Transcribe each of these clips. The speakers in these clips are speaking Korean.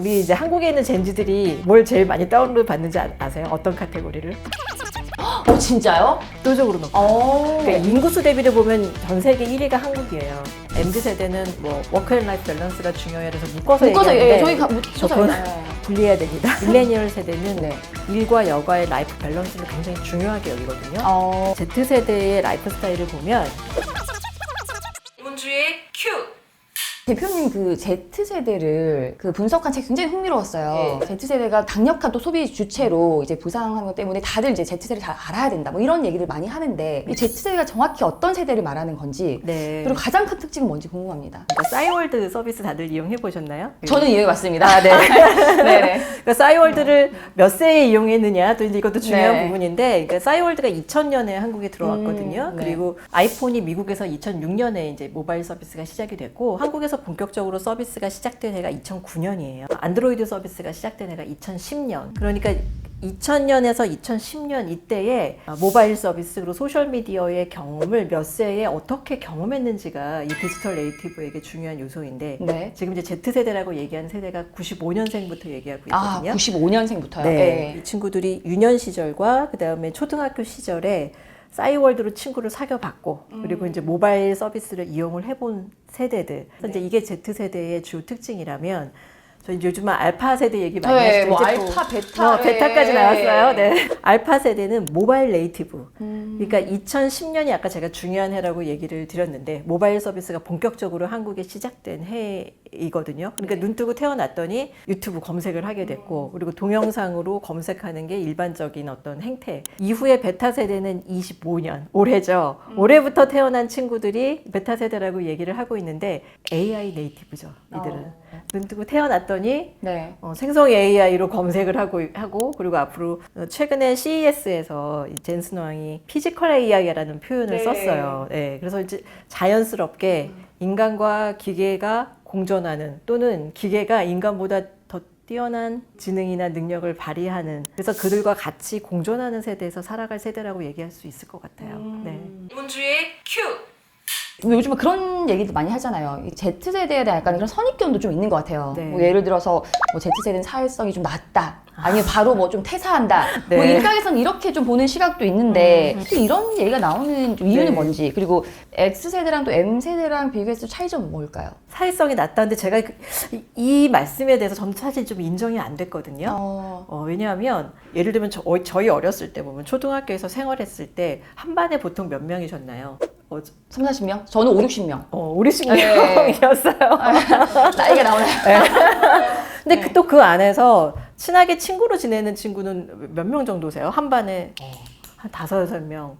우리 이제 한국에 있는 젠지들이 뭘 제일 많이 다운로드 받는지 아- 아세요? 어떤 카테고리를? 어 진짜요? 압도적으로 높아요. 어. 그러니까 인구수 대비를 보면 전 세계 1위가 한국이에요. MZ 세대는 뭐 워크앤라이프 밸런스가 중요해 그래서 묶어서 묶어서 얘기하는데 예, 저희 가 묶어서 저거는- 얘기해요. 분리해야 됩니다. 밀레니얼 세대는 네. 일과 여가의 라이프 밸런스를 굉장히 중요하게 여기거든요. 어. Z세대의 라이프 스타일을 보면 이문주의 큐! 대표님 그 Z 세대를 그 분석한 책 굉장히 흥미로웠어요. 네. Z 세대가 강력한 또 소비 주체로 이제 부상하는 것 때문에 다들 이제 Z 세대를 잘 알아야 된다. 뭐 이런 얘기를 많이 하는데 이 Z 세대가 정확히 어떤 세대를 말하는 건지 네. 그리고 가장 큰 특징은 뭔지 궁금합니다. 그러니까 싸이월드 서비스 다들 이용해 보셨나요? 저는 이해해 왔습니다. 아, 네. 네네. 그러니까 싸이월드를 몇 세에 이용했느냐 또 이제 이것도 중요한 네. 부분인데 그러니까 싸이월드가 2000년에 한국에 들어왔거든요. 음, 네. 그리고 아이폰이 미국에서 2006년에 이제 모바일 서비스가 시작이 됐고 한국에서 본격적으로 서비스가 시작된 해가 2009년이에요. 안드로이드 서비스가 시작된 해가 2010년. 그러니까 2000년에서 2010년 이때에 모바일 서비스 그리고 소셜 미디어의 경험을 몇 세에 어떻게 경험했는지가 이 디지털 네이티브에게 중요한 요소인데 네. 지금 이제 Z세대라고 얘기하는 세대가 95년생부터 얘기하고 아, 있거든요. 95년생부터요. 네. 이 친구들이 유년 시절과 그 다음에 초등학교 시절에 싸이월드로 친구를 사귀어봤고 그리고 이제 모바일 서비스를 이용을 해본 세대들. 이제 이게 Z세대의 주 특징이라면 저 이제 요즘은 알파 세대 얘기 많이 네, 하시죠. 뭐 알파, 베타, 어, 베타까지 예. 나왔어요. 네. 알파 세대는 모바일 네이티브. 음. 그러니까 2010년이 아까 제가 중요한 해라고 얘기를 드렸는데 모바일 서비스가 본격적으로 한국에 시작된 해 이거든요. 그러니까 눈 뜨고 태어났더니 유튜브 검색을 하게 됐고 그리고 동영상으로 검색하는 게 일반적인 어떤 행태. 이후에 베타 세대는 25년 올해죠. 올해부터 태어난 친구들이 베타 세대라고 얘기를 하고 있는데 AI 네이티브죠. 이들은 어. 눈 뜨고 태어났더니 네. 어, 생성 AI로 검색을 하고 하고 그리고 앞으로 어, 최근에 CES에서 젠슨 왕이 피지컬 AI라는 표현을 네. 썼어요. 네, 그래서 이제 자연스럽게 인간과 기계가 공존하는 또는 기계가 인간보다 더 뛰어난 지능이나 능력을 발휘하는 그래서 그들과 같이 공존하는 세대에서 살아갈 세대라고 얘기할 수 있을 것 같아요. 네. 이문주의 큐. 요즘에 그런 얘기도 많이 하잖아요. 이 Z세대에 대한 약간 그런 선입견도 좀 있는 것 같아요. 네. 뭐 예를 들어서 뭐 Z세대는 사회성이 좀 낮다. 아니면 바로 뭐 좀 퇴사한다. 네. 뭐 일각에서는 이렇게 좀 보는 시각도 있는데 특히 이런 얘기가 나오는 좀 이유는 네. 뭔지 그리고 X세대랑 또 M세대랑 비교했을 때 차이점은 뭘까요? 사회성이 낮다는데 제가 그- 이, 이 말씀에 대해서 저는 사실 좀 인정이 안 됐거든요. 어, 어, 왜냐하면 예를 들면 저, 어, 저희 어렸을 때 보면 초등학교에서 생활했을 때 한 반에 보통 몇 명이셨나요? 어, 3, 40명? 저는 5, 60명. 어, 우리 네. 식명이었어요. 나이가 나오나요? 근데 네. 그또그 안에서 친하게 친구로 지내는 친구는 몇 명 정도세요? 한 반에 한 다섯 여섯 명.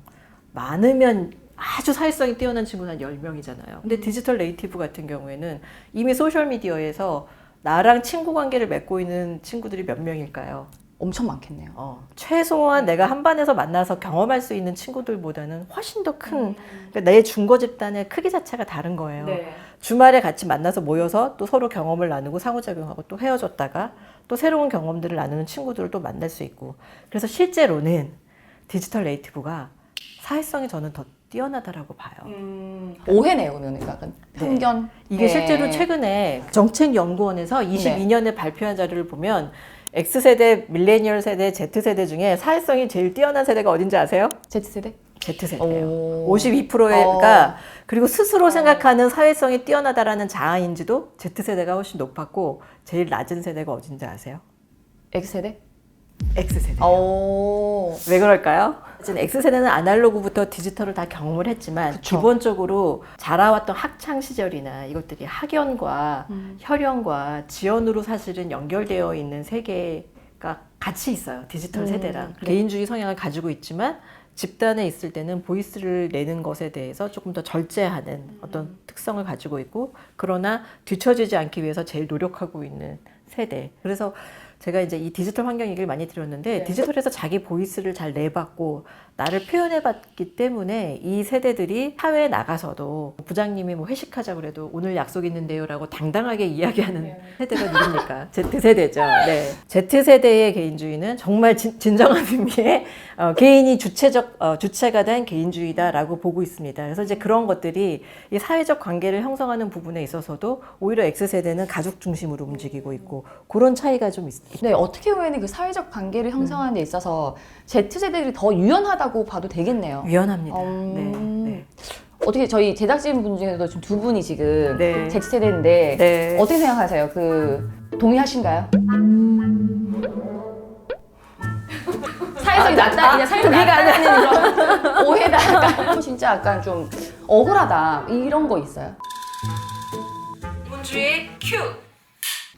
많으면 아주 사회성이 뛰어난 친구는 한 10명이잖아요. 근데 디지털 네이티브 같은 경우에는 이미 소셜 미디어에서 나랑 친구 관계를 맺고 있는 친구들이 몇 명일까요? 엄청 많겠네요. 어, 최소한 내가 한 반에서 만나서 경험할 수 있는 친구들보다는 훨씬 더 큰 그러니까 내 중고 집단의 크기 자체가 다른 거예요. 주말에 같이 만나서 모여서 또 서로 경험을 나누고 상호작용하고 또 헤어졌다가 또 새로운 경험들을 나누는 친구들을 또 만날 수 있고 그래서 실제로는 디지털 네이티브가 사회성이 저는 더 뛰어나다라고 봐요. 오해네요, 그러면 약간 편견. 이게 네. 실제로 최근에 정책연구원에서 22년에 발표한 자료를 보면 X세대, 밀레니얼 세대, Z세대 중에 사회성이 제일 뛰어난 세대가 어딘지 아세요? Z세대? Z세대예요. 오. 52%가 그리고 스스로 생각하는 사회성이 뛰어나다라는 자아인지도 Z세대가 훨씬 높았고 제일 낮은 세대가 어딘지 아세요? X세대? X세대. 오. 왜 그럴까요? 지금 X세대는 아날로그부터 디지털을 다 경험을 했지만 그쵸. 기본적으로 자라왔던 학창 시절이나 이것들이 학연과 음. 혈연과 지연으로 사실은 연결되어 있는 세계가 같이 있어요. 디지털 음, 세대랑 네. 개인주의 성향을 가지고 있지만 집단에 있을 때는 보이스를 내는 것에 대해서 조금 더 절제하는 음. 어떤 특성을 가지고 있고 그러나 뒤처지지 않기 위해서 제일 노력하고 있는 세대. 그래서 제가 이제 이 디지털 환경 얘기를 많이 드렸는데 네. 디지털에서 자기 보이스를 잘 내봤고 나를 표현해 봤기 때문에 이 세대들이 사회에 나가서도 부장님이 뭐 회식하자 그래도 오늘 약속 있는데요 라고 당당하게 이야기하는 네. 세대가 누굽니까? Z 세대죠. 네. Z 세대의 개인주의는 정말 진, 정한 의미의 어, 개인이 주체적 어, 주체가 된 개인주의다라고 보고 있습니다. 그래서 이제 그런 것들이 이 사회적 관계를 형성하는 부분에 있어서도 오히려 X 세대는 가족 중심으로 움직이고 있고 그런 차이가 좀 있, 네, 어떻게 보면 그 사회적 관계를 형성하는 데 있어서 Z세대들이 더 유연하다고 봐도 되겠네요. 유연합니다. 음. 네, 네. 어떻게 저희 제작진 분 중에서도 지금 두 분이 지금 네. Z세대인데 네. 어떻게 생각하세요? 그 동의하신가요? 사회성이 낮다, 그냥 사회성이 낮다는 이런 오해다. 진짜 약간 좀 억울하다 이런 거 있어요. 문주의 큐.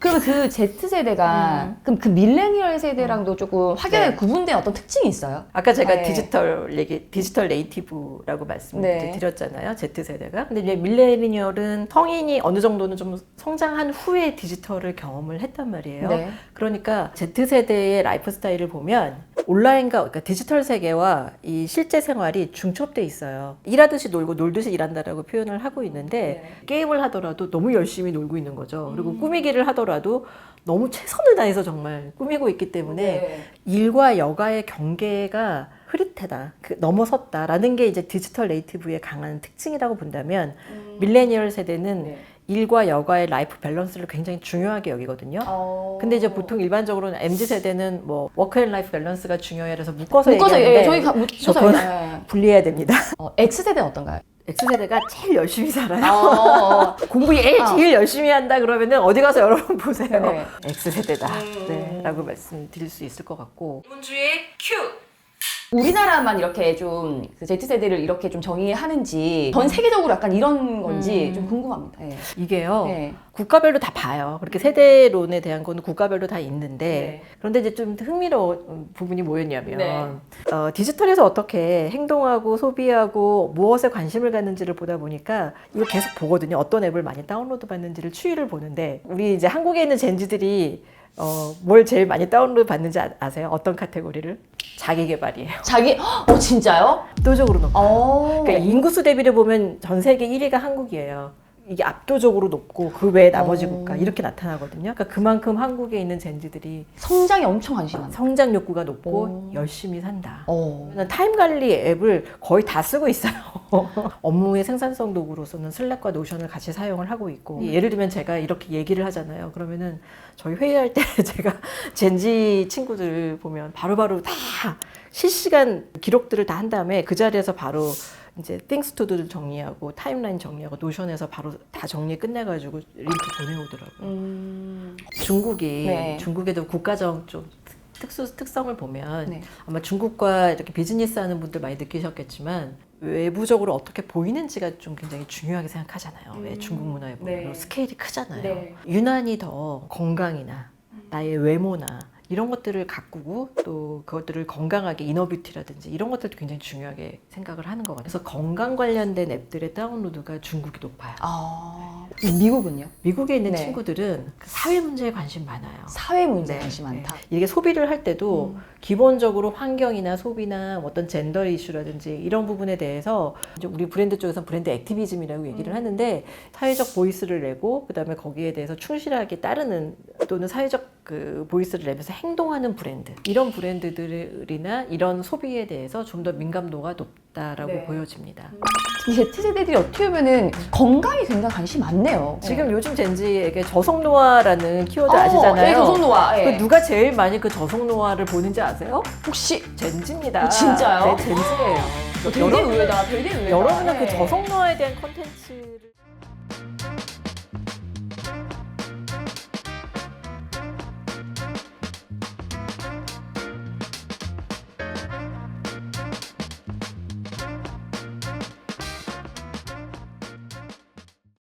그러면 그 Z세대가 그럼 그 밀레니얼 세대랑도 조금 확연하게 네. 구분된 어떤 특징이 있어요? 아까 제가 네. 디지털 얘기, 디지털 네이티브라고 말씀을 네. 드렸잖아요. Z 세대가. 근데 이제 밀레니얼은 성인이 어느 정도는 좀 성장한 후에 디지털을 경험을 했단 말이에요. 네. 그러니까 Z 세대의 라이프 스타일을 보면 온라인과 그러니까 디지털 세계와 이 실제 생활이 중첩돼 있어요. 일하듯이 놀고 놀듯이 일한다라고 표현을 하고 있는데 네. 게임을 하더라도 너무 열심히 놀고 있는 거죠. 음. 그리고 꾸미기를 하더라도 너무 최선을 다해서 정말 꾸미고 있기 때문에 네. 일과 여가의 경계가 흐릿하다, 그 넘어섰다라는 게 이제 디지털 네이티브의 강한 특징이라고 본다면 밀레니얼 세대는 음. 네. 일과 여가의 라이프 밸런스를 굉장히 중요하게 여기거든요. 어... 근데 이제 보통 일반적으로는 MZ 세대는 뭐 워크 앤 라이프 밸런스가 중요해 그래서 묶어서, 묶어서 얘기하는데 예, 저희 가 묶어서 저건- 예. 분리해야 됩니다. 어, X 세대는 어떤가요? X 세대가 제일 열심히 살아요. 어, 공부 제일, 어. 제일 열심히 한다 그러면은 어디 가서 여러분 보세요. 네. X 세대다. 음. 네, 라고 말씀드릴 수 있을 것 같고. 문주의 큐. 우리나라만 이렇게 좀그 Z세대를 이렇게 좀 정의하는지 전 세계적으로 약간 이런 건지 음. 좀 궁금합니다. 예. 이게요. 네. 국가별로 다 봐요. 그렇게 세대론에 대한 거는 국가별로 다 있는데 네. 그런데 이제 좀 흥미로운 부분이 뭐였냐면 네. 어, 디지털에서 어떻게 행동하고 소비하고 무엇에 관심을 갖는지를 보다 보니까 이거 계속 보거든요. 어떤 앱을 많이 다운로드 받는지를 추이를 보는데 우리 이제 한국에 있는 젠지들이 어, 뭘 제일 많이 다운로드 받는지 아, 아세요? 어떤 카테고리를? 자기 개발이에요. 자기 어 진짜요? 압도적으로 높아요. 어. 그러니까 인구수 대비를 보면 전 세계 1위가 한국이에요. 이게 압도적으로 높고 그 외에 나머지 어. 국가 이렇게 나타나거든요. 그러니까 그만큼 한국에 있는 젠지들이 성장에 엄청 많다. 성장 욕구가 높고 오. 열심히 산다. 어. 저는 타임 관리 앱을 거의 다 쓰고 있어요. 업무의 생산성 도구로서는 슬랙과 노션을 같이 사용을 하고 있고 예를 들면 제가 이렇게 얘기를 하잖아요. 그러면은 저희 회의할 때 제가 젠지 친구들 보면 바로바로 다 실시간 기록들을 다 한 다음에 그 자리에서 바로 이제 띵스 투두를 정리하고 타임라인 정리하고 노션에서 바로 다 정리 끝내가지고 링크 보내오더라고요. 음. 중국이 네. 중국에도 국가적 좀 특수 특성을 보면 네. 아마 중국과 이렇게 비즈니스 하는 분들 많이 느끼셨겠지만 외부적으로 어떻게 보이는지가 좀 굉장히 중요하게 생각하잖아요. 왜 음. 중국 문화에 보면 네. 스케일이 크잖아요. 네. 유난히 더 건강이나 나의 외모나 이런 것들을 가꾸고 또 그것들을 건강하게 이너뷰티라든지 이런 것들도 굉장히 중요하게 생각을 하는 것 같아요. 그래서 건강 관련된 앱들의 다운로드가 중국이 높아요. 아. 미국은요? 미국에 있는 네. 친구들은 그 사회 문제에 관심 많아요. 사회 문제 네, 관심 많다. 네. 이게 소비를 할 때도 음. 기본적으로 환경이나 소비나 어떤 젠더 이슈라든지 이런 부분에 대해서 우리 브랜드 쪽에서 브랜드 액티비즘이라고 얘기를 음. 하는데 사회적 보이스를 내고 그다음에 거기에 대해서 충실하게 따르는 또는 사회적 그 보이스를 내면서 행동하는 브랜드 이런 브랜드들이나 이런 소비에 대해서 좀 더 민감도가 높다라고 네. 보여집니다. 이 Z세대들이 어떻게 보면은 건강에 굉장히 관심이 많네요. 지금 요즘 젠지에게 저속 노화라는 키워드 어, 아시잖아요. 예, 조선노화. 예. 그 누가 제일 많이 그 저속 노화를 보는지 아세요? 혹시 젠지입니다. 어, 진짜요? 네, 젠지예요. 되게 여러분, 의외다. 되게 의외다. 여러분은 예. 그 저속 노화에 대한 콘텐츠